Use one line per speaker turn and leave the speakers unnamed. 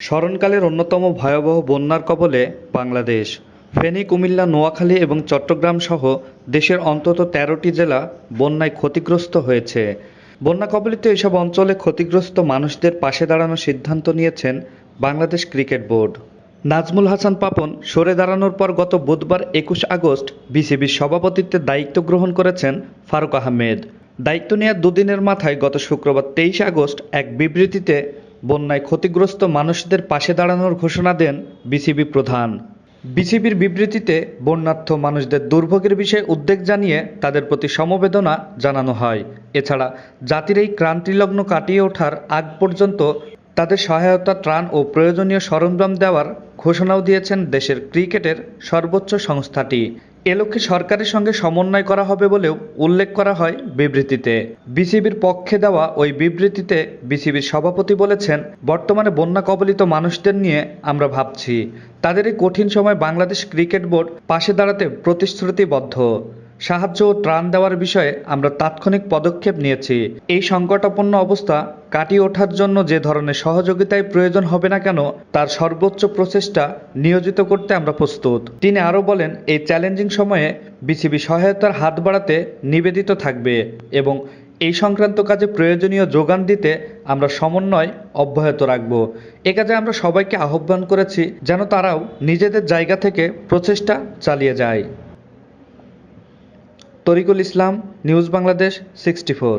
স্মরণকালের অন্যতম ভয়াবহ বন্যার কবলে বাংলাদেশ, ফেনী, কুমিল্লা, নোয়াখালী এবং চট্টগ্রাম সহ দেশের অন্তত তেরোটি জেলা বন্যায় ক্ষতিগ্রস্ত হয়েছে। বন্যা কবলিত এসব অঞ্চলে ক্ষতিগ্রস্ত মানুষদের পাশে দাঁড়ানোর সিদ্ধান্ত নিয়েছেন বাংলাদেশ ক্রিকেট বোর্ড। নাজমুল হাসান পাপন সরে দাঁড়ানোর পর গত বুধবার একুশ আগস্ট বিসিবির সভাপতিত্বে দায়িত্ব গ্রহণ করেছেন ফারুক আহমেদ। দায়িত্ব নেওয়ার দুদিনের মাথায় গত শুক্রবার তেইশে আগস্ট এক বিবৃতিতে বন্যায় ক্ষতিগ্রস্ত মানুষদের পাশে দাঁড়ানোর ঘোষণা দেন বিসিবি প্রধান। বিসিবির বিবৃতিতে বন্যার্থ মানুষদের দুর্ভোগের বিষয়ে উদ্বেগ জানিয়ে তাদের প্রতি সমবেদনা জানানো হয়। এছাড়া জাতির এই ক্রান্তিলগ্ন কাটিয়ে ওঠার আগ পর্যন্ত তাদের সহায়তা ত্রাণ ও প্রয়োজনীয় সরঞ্জাম দেওয়ার ঘোষণাও দিয়েছেন দেশের ক্রিকেটের সর্বোচ্চ সংস্থাটি। এ লক্ষ্যে সরকারের সঙ্গে সমন্বয় করা হবে বলেও উল্লেখ করা হয় বিবৃতিতে। বিসিবির পক্ষে দেওয়া ওই বিবৃতিতে বিসিবির সভাপতি বলেছেন, বর্তমানে বন্যা কবলিত মানুষদের নিয়ে আমরা ভাবছি। তাদের এই কঠিন সময় বাংলাদেশ ক্রিকেট বোর্ড পাশে দাঁড়াতে প্রতিশ্রুতিবদ্ধ। সাহায্য ও ত্রাণ দেওয়ার বিষয়ে আমরা তাৎক্ষণিক পদক্ষেপ নিয়েছি। এই সংকটাপন্ন অবস্থা কাটিয়ে ওঠার জন্য যে ধরনের সহযোগিতায় প্রয়োজন হবে না কেন, তার সর্বোচ্চ প্রচেষ্টা নিয়োজিত করতে আমরা প্রস্তুত। তিনি আরও বলেন, এই চ্যালেঞ্জিং সময়ে বিসিবি সহায়তার হাত বাড়াতে নিবেদিত থাকবে এবং এই সংক্রান্ত কাজে প্রয়োজনীয় যোগান দিতে আমরা সমন্বয় অব্যাহত রাখব। এ কাজে আমরা সবাইকে আহ্বান করেছি যেন তারাও নিজেদের জায়গা থেকে প্রচেষ্টা চালিয়ে যায়। Tarikul Islam news Bangladesh sixty four